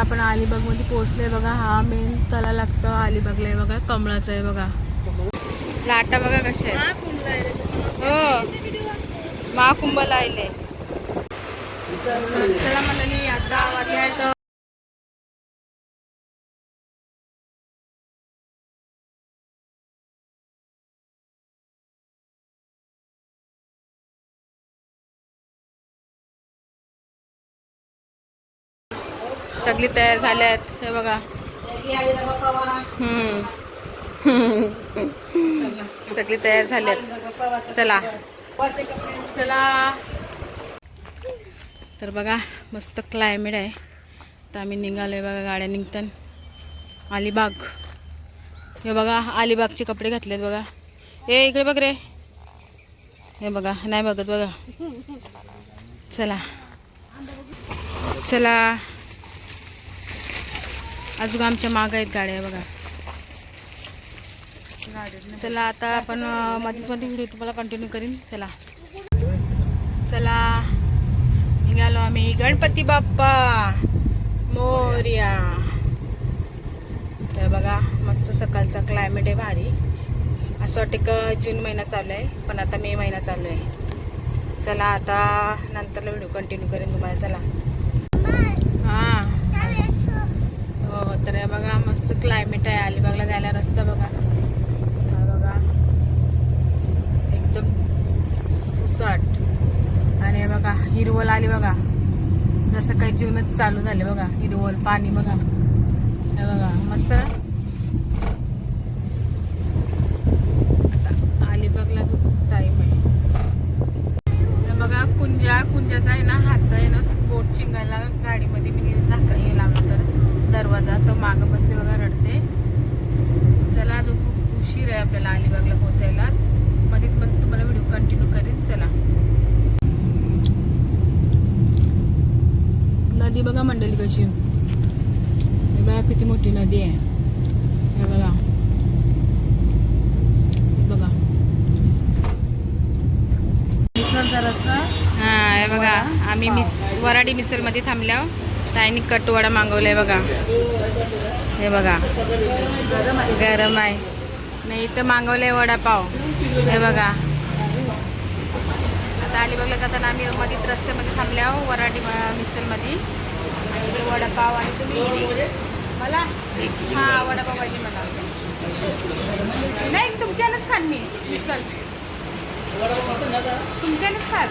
आपण अलिबागमध्ये पोहोचलोय बघा हा मेन तला लागतं अलिबागला आहे बघा कमळाचं आहे बघा. लाटा बघा कशा आहेत. हो महाकुंभला आले चला मंडळी आता वाटले आहेत सगळी तयार झाल्या आहेत हे बघा. सगळी तयार झाल्यात. चला. चला. तर बघा मस्त क्लायमेट आहे. तर आम्ही निघालो आहे बघा गाड्या निघतात अलिबाग. हे बघा अलिबागचे कपडे घातलेत बघा. ए इकडे बघ रे. हे बघा नाही बघत बघा. चला. चला. अजून आमच्या माग आहेत गाड्या बघा. चला आता आपण मध्ये मध्ये व्हिडिओ तुम्हाला कंटिन्यू करीन. चला. चला निघालो आम्ही. गणपती बाप्पा मोर्या. तर बघा मस्त सकाळचा क्लायमेट आहे भारी. असं वाटतं का जून महिना चालू आहे पण आता मे महिना चालू आहे. चला आता नंतरला व्हिडिओ कंटिन्यू करेन तुम्हाला. चला. तर हे बघा मस्त क्लायमेट आहे. अलिबागला जायला रस्ता बघा. हा बघा. एकदम सुसाट. आणि हे बघा हिरवल आली बघा. जसं काही जीवनच चालू झाले बघा. हिरवल पाणी बघा. हे बघा मस्त. आता अलिबागला जो टाईम आहे. तर बघा कुंजा कुंजाचा आहे ना हात आहे ना बोट चिंगायला गाडीमध्ये मी झाका हे लावला तर दरवाजा तो मागं बसले बघा रडते. चला अजून खूप उशीर आहे आपल्याला अलिबागला पोहोचायला. मध्ये मध्ये तुम्हाला व्हिडिओ कंटिन्यू करेन. चला. नदी बघा मंडळी कशी. हे बघा किती मोठी नदी आहे. हे बघा. बघा. हा हे बघा. आम्ही मिस वराडी मिसळमध्ये थांबल्या. ताईने कटवडा मागवलाय बघा. हे बघा. गरम आहे. नाही इथं मागवलंय वडापाव. हे बघा. आता अलिबागला जाताना आम्ही मधीत रस्त्यामध्ये थांबल्या आहो, वराडी म- मिसळमध्ये आणि इथे वडापाव आणि तुम्ही मला? हा वडापाव पाहिजे मला. नाही तुमच्यानंच खान मी मिसल तुमच्यानंच खाल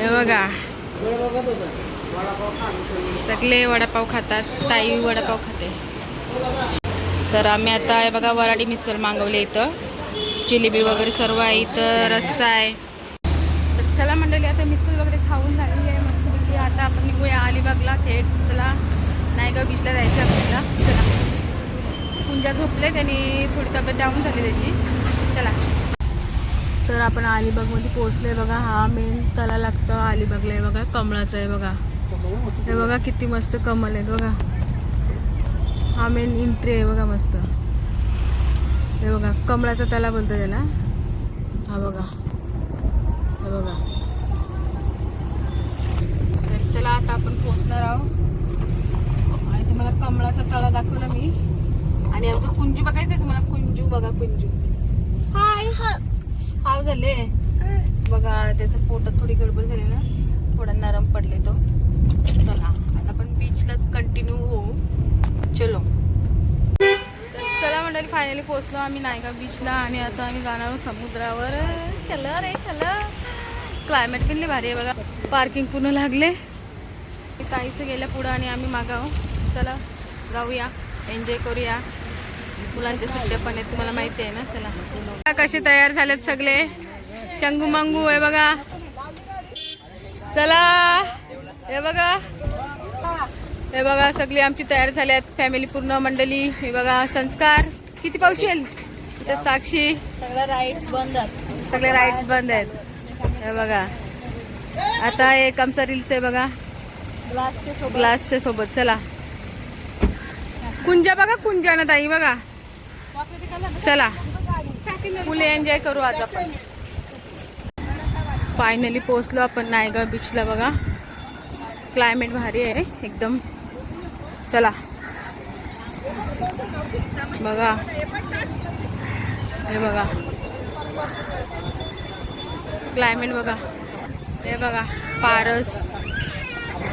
हे बघा. सगळे वडापाव खातात ताई वडापाव खाते. तर आम्ही आता आहे बघा वराडी मिसळ मागवले इथं. जिलेबी वगैरे सर्व आहे इथं रस्सा आहे. तर चला मंडळी आता मिसळ वगैरे खाऊन झालेली आहे मस्तपैकी. आता आपण निघूया अलिबागला थेट चला नायगाव बीचला जायचं आपल्याला. चला. पुंजा झोपले त्यांनी थोडी तब्येत डाऊन झाली त्याची. तर आपण अलिबागमध्ये पोहोचलोय बघा. हा मेन तला लागतं अलिबागला. आहे बघा कमळाचं आहे बघा. हे बघा किती मस्त कमल आहेत बघा. हा मेन एंट्री आहे बघा मस्त. हे बघा कमळाचा तला बोलतो त्याला. हा बघा. हे बघा. तर चला आता आपण पोहोचणार आहोत. आणि तुम्हाला कमळाचा तळा दाखवला मी. आणि आमचं कुंजू बघायचं आहे तुम्हाला? कुंजू बघा कुंजू. हाय हाव झाले. बघा त्याचं पोटात थोडी गडबड झाली ना थोडा नरम पडले तो. चला आता आपण बीचलाच कंटिन्यू होऊ. चलो. तर चला मंडळी फायनली पोहोचलो आम्ही नायगाव बीचला आणि आता आम्ही जाणार आहोत समुद्रावर. चला रे चला. क्लायमेट पण भारी आहे बघा. पार्किंग पूर्ण लागले. काहीच गेल्या पुढं आणि आम्ही मागाव चला जाऊया. एन्जॉय करूया. मुलांच्या सुट्ट्या पण आहेत तुम्हाला माहिती आहे ना चला. कसे तयार झालेत सगळे. चंगू मंगू आहे बघा. चला. हे बघा. हे बघा सगळी आमची तयार झाली आहेत. फॅमिली पूर्ण मंडळी हे बघा संस्कार. किती येईल? इथे साक्षी. सगळ्या राईड्स बंद आहेत. सगळे राईड्स बंद आहेत. हे बघा. आता एक आमचा रील्स आहे बघा. ग्लासच्या सोबत. ग्लासच्या सोबत. चला. कुंजा बघा कुंजा ना ताई बघा. चला. फुले एन्जॉय करू आज आपण. फायनली पोहोचलो आपण नायगाव बीचला बघा. क्लायमेट भारी आहे एकदम. चला. बघा. हे बघा. क्लायमेट बघा. हे बघा पारस.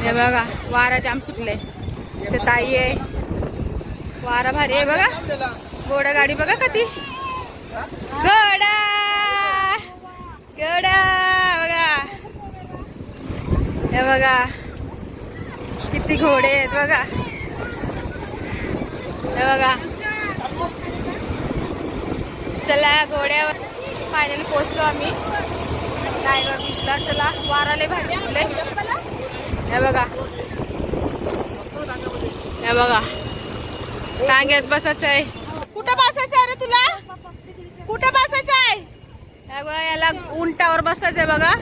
हे बघा वारा जाम सुटले. ते ताई आहे. वारा भारी आहे बघा. घोडा गाडी बघा कधी घोडा घोडा बघा. हे बघा. किती घोडे आहेत बघा. हे बघा. चला घोड्यावर फायनली पोचलो आम्ही. रायगड बीचला चला वाराले भाजी फुले हे बघा. हे बघा. टांग्यात बसायचं आहे कुठं बसायचं आहे रे तुला? कुठं बसायचं आहे? बघा याला उंटावर बसायचं आहे बघा.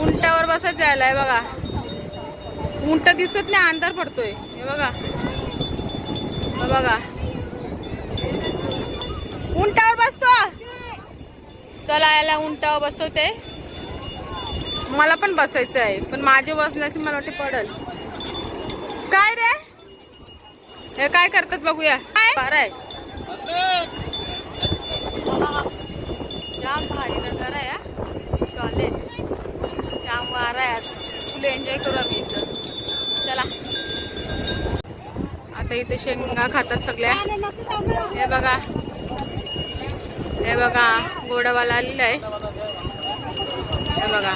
उंटावर बसायचं आहे याला हे बघा. उंट दिसत नाही अंधार पडतोय. हे बघा. बघा. उंटावर बसतो. चला याला उंटावर बसवते. मला पण बसायचं आहे पण माझे बसण्याची मला वाटते पडल. काय रे? हे काय करतात बघूया. काय आहे. जाम भारी नजारा आहे हा. चालेल जाम वारा आहे फुल फुले एन्जॉय करू आम्ही इथं. चला. आता इथे शेंगा खातात सगळ्या. हे बघा. हे बघा गोडावाला आलेला आहे. हे बघा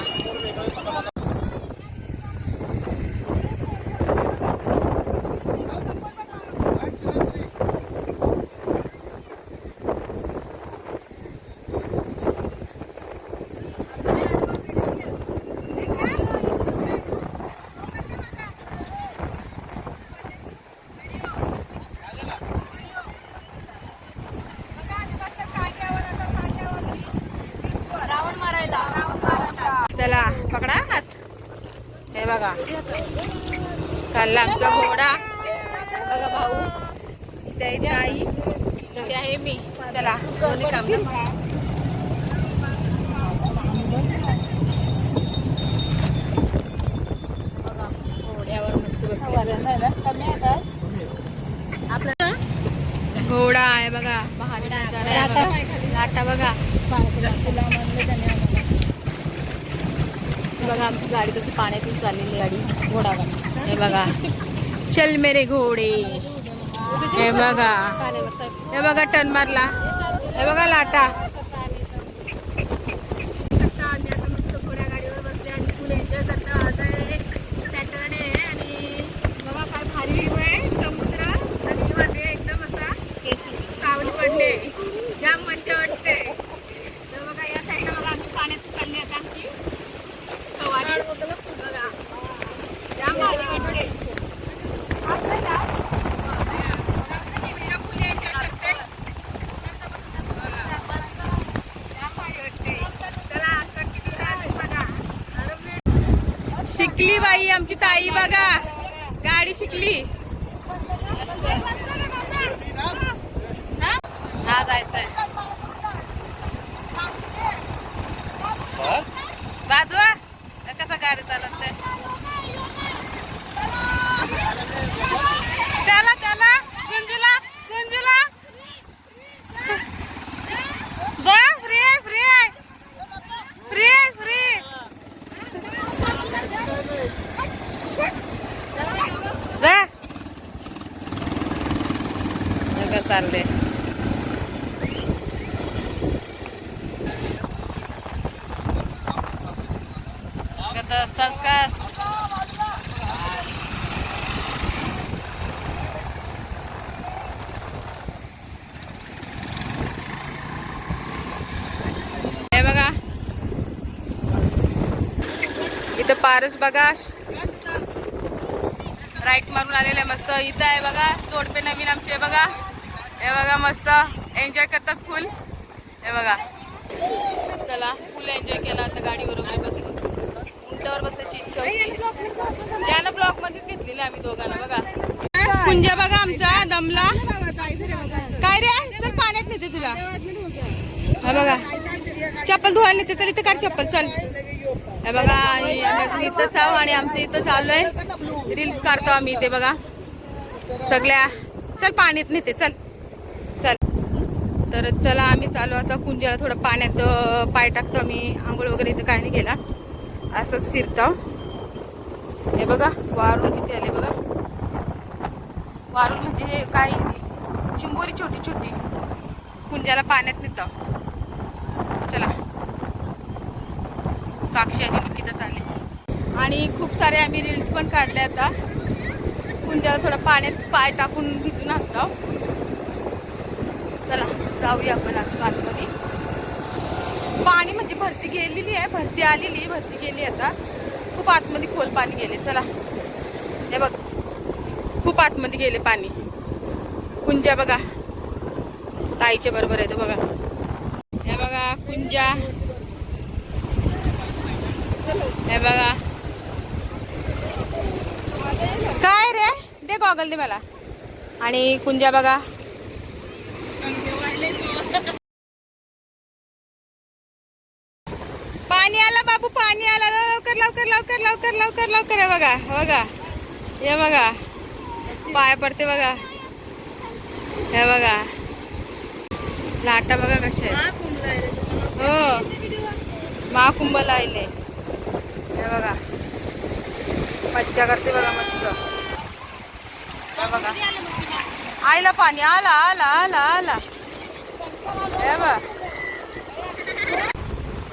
राऊंड मारायला चला पकडा हात हे बघा चालला आमचा घोडा. बघा भाऊ इथे आहे ताई इथे आहे मी. चला दोन्ही बसले. घोडा आहे बघा बघा. लाटा बघा. आमची गाडी कशी पाण्यातून चाललेली गाडी घोडा गाडी हे बघा. चल मेरे घोडे. हे बघा. हे बघा टन मारला. हे बघा लाटा आम्ही आता मस्त घोड्या गाडीवर बसले आणि फुल एन्जॉय करतो आज आहे सॅटरडे आणि बघा काय भारी व्ह्यू आहे समुद्र आणि मध्ये एकदम असा सावली पडले जाम मज्जा वाटते तर बघा या साईडला बघा आम्ही पाण्यात चालली आता आमची सवारी बघा जाम भारी वाटते आपलं गाव. या फुल enjoy करते. जाम भारी वाटते. चला, continue राहा बघा. शिकली बाई आमची ताई बघा. गाडी शिकली. हा जायचंय. बाजूला कसा गाडी चालत ते त्याला त्याला गुंजूला गुंजूला बा फ्री आहे फ्री आहे फ्री आहे फ्री जा बघा चालले. संस्कार. हे बघा. इथं पारस बघा. राईट मारून आलेले मस्त. इथं आहे बघा. जोडपे नवीन आमचे बघा. हे बघा मस्त. एन्जॉय करतात फुल हे बघा. चला फुल एन्जॉय केला आता गाडीवर वगैरे बसून. उंटावर बसायची इच्छा होती. यानं ब्लॉक मध्येच घेतलेली आम्ही दोघांना बघा. कुंजा बघा आमचा दमला. काय रे? चल पाण्यात नेते तुला. हा बघा. चप्पल धुवायला नेते चल इथे काढ चप्पल चल. हे बघा आणि आम्ही इथंच आहो आणि आमचं इथं चालू आहे रील्स काढतो आम्ही इथे बघा. सगळ्या. चल पाण्यात नेते चल. तर चला आम्ही चालू आता कुंजाला थोडं पाण्यात पाय टाकतो आम्ही. आंघोळ वगैरे इथं काय नाही गेला असंच फिरतो. हे बघा वारून किती आले बघा. वारून म्हणजे हे काय चिंबोरी छोटी छोटी. कुंजाला पाण्यात नेतो. चला. साक्षी आणि निकिता चालले. आणि खूप सारे आम्ही रील्स पण काढले आता. कुंजाला थोडं पाण्यात पाय टाकून भिजून आणतो. चला जाऊया आपण आज आतमध्ये पाणी म्हणजे भरती गेलेली आहे भरती आलेली भरती गेली आता. खूप आतमध्ये खोल पाणी गेले चला. हे बघ खूप आतमध्ये गेले पाणी. कुंजा बघा. ताईच्या बरोबर आहे तो बघा. हे बघा कुंजा हे बघा. काय रे? दे गॉगल दे मला. आणि कुंजा बघा पाणी आला बाबू पाणी आला लवकर लवकर लवकर लवकर लवकर. लवकर हे बघा बघा. हे बघा. पाय पडते बघा. हे बघा. लाटा बघा कशा हो. महाकुंभ लायले हे बघा. मज्जा करते बघा मस्त. बघा. आईला पाणी. आला आला आला आला. हे बघ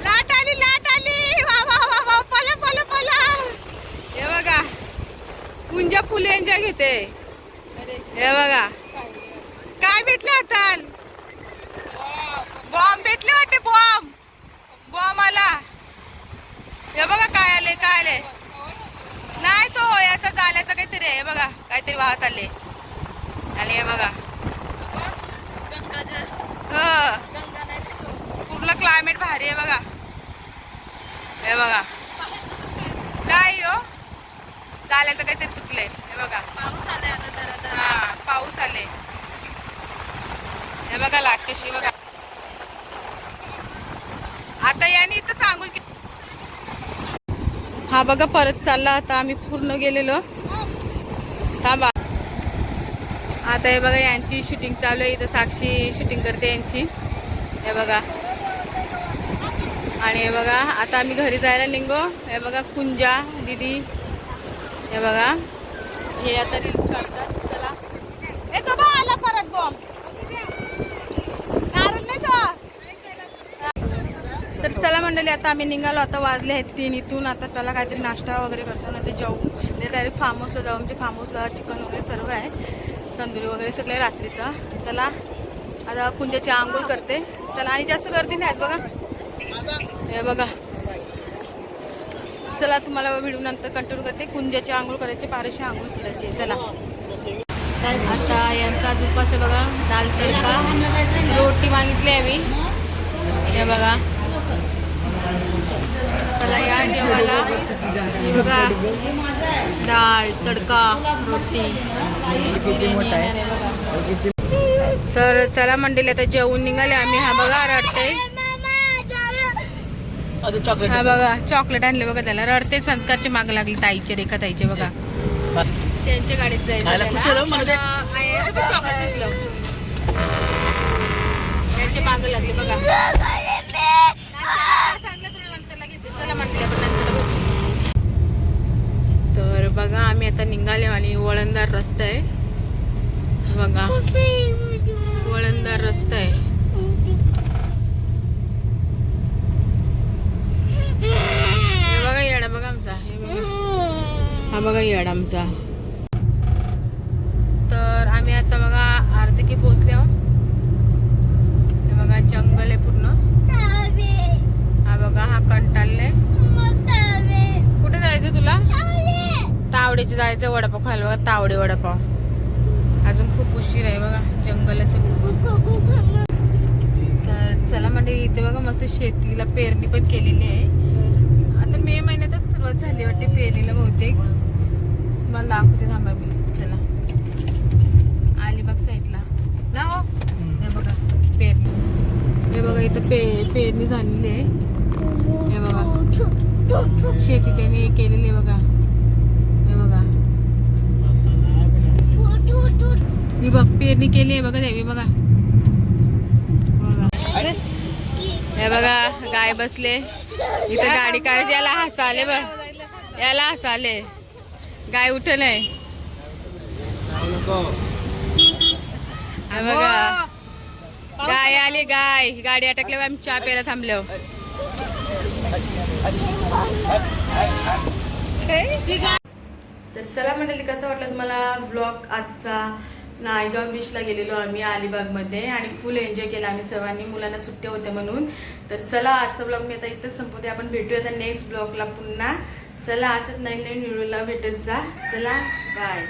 लाट आली लाट आली वा वा वा वा पला पला पला हे बघा पुंजा फुले एन्जॉय घेते. हे बघा. काय भेटले आता? बॉम्ब भेटले वाटते बॉम्ब. बॉम्ब आला. हे बघा काय आले काय आले. नाही तो याचा जाल्याचा काहीतरी आहे हे बघा. काहीतरी वाहत आले. आले हे बघा. हो. पूर्ण क्लायमेट भारी आहे बघा. हे बघा. काय हो. चालायचं काहीतरी तुटलंय. हे बघा. हा पाऊस आले हे बघा लाट कशी बघा. आता याने इथं सांगू की हा बघा परत चालला आता आम्ही पूर्ण गेलेलो. थांबा. आता हे बघा यांची शूटिंग चालू आहे. इथं साक्षी शूटिंग करते यांची. हे बघा. आणि हे बघा आता आम्ही घरी जायला निघो. हे बघा कुंजा दिदी. हे बघा. हे आता रील्स काढतात. चला. ए तो बा आला परत बॉम्ब नारळ नाही तो. तर चला मंडळी आता आम्ही निघालो. आता वाजले आहेत तीन इथून. आता चला काहीतरी नाश्ता वगैरे करतो ना ते जाऊ ते डायरेक्ट फार्म हाऊसला जाऊ आमच्या फार्म हाऊसला चिकन वगैरे सर्व आहे. तंदुरी वगैरे सगळे रात्रीचा. चला. आता कुंजाची आंघोळ करते. चला आणि जास्त गर्दी नाही आहेत बघा. हे बघा. चला तुम्हाला व्हिडिओ नंतर कंटिन्यू करते. कुंजाची आंघोळ करायची पारशी आंघोळ करायची. चला. अच्छा यांचा आज उपास आहे बघा दाल तडका. रोटी मागितली आहे मी हे बघा. चला या जेवायला. बघा. डाळ तडका रोटी. बिर्याणी येणार आहे बघा. तर चला मंडळी आता जेवून निघाले आम्ही. हा बघा रडते. हा बघा चॉकलेट आणले बघा त्याला. रडते संस्कारची माग लागली ताईचे रेखा ताईचे बघा. त्यांच्या गाडीत जायचं हे बघ चॉकलेट घेतलं. माग लागली बघा. सांगितलं तुला चला नंतर. तर बघा आम्ही आता निघाले आणि वळणदार रस्ता आहे. बघा. वळणदार रस्ता आहे. हे बघा येडा बघा आमचा हे बघा. हा बघा येडा आमचा. तर आम्ही आता बघा आर्थिकी पोहोचले आहो. हे बघा जंगल आहे पूर्ण. हा बघा हा कंटाळले कुठे जायचं तुला? तावडीचे जायचं वडापाव खायला. बघा तावडे वडापाव. अजून खूप उशीर आहे बघा जंगलच तर चला म्हणजे इथे बघा मस्त शेतीला पेरणी पण केलेली आहे. मे महिन्यातच सुरुवात झाली वाटते पेरणीला बहुतेक. मला दाखवते थांबा मी चला. अलिबाग साईडला. ना हो. हे बघा पेरणी. हे बघा इथं पे पेरणी झालेली आहे. हे बघा. शेती त्यांनी केलेली आहे बघा. हे बघा. ही बघ पेरणी केली आहे बघा देवी बघा. बघा. हे बघा गाय बसले. इथे गाडी करायची याला हसा आले बघ. याला हसा आले गाय उठ नाही हे बघा. गाय आली. गाय. गाडी अटकल्यावर आम्ही चहा प्यायला थांबलो. तर चला मंडळी कसं वाटलं तुम्हाला ब्लॉग आजचा? नायगाव बीचला गेलेलो आम्ही अलिबागमध्ये आणि फुल एन्जॉय केला. आम्ही सर्वांनी मुलांना सुट्ट्या होत्या म्हणून. तर चला आजचा ब्लॉग मी आता इथंच संपवते. आपण भेटूया आता नेक्स्ट ब्लॉगला पुन्हा. चला असंच नवीन नवीन व्हिडिओला भेटत जा. चला बाय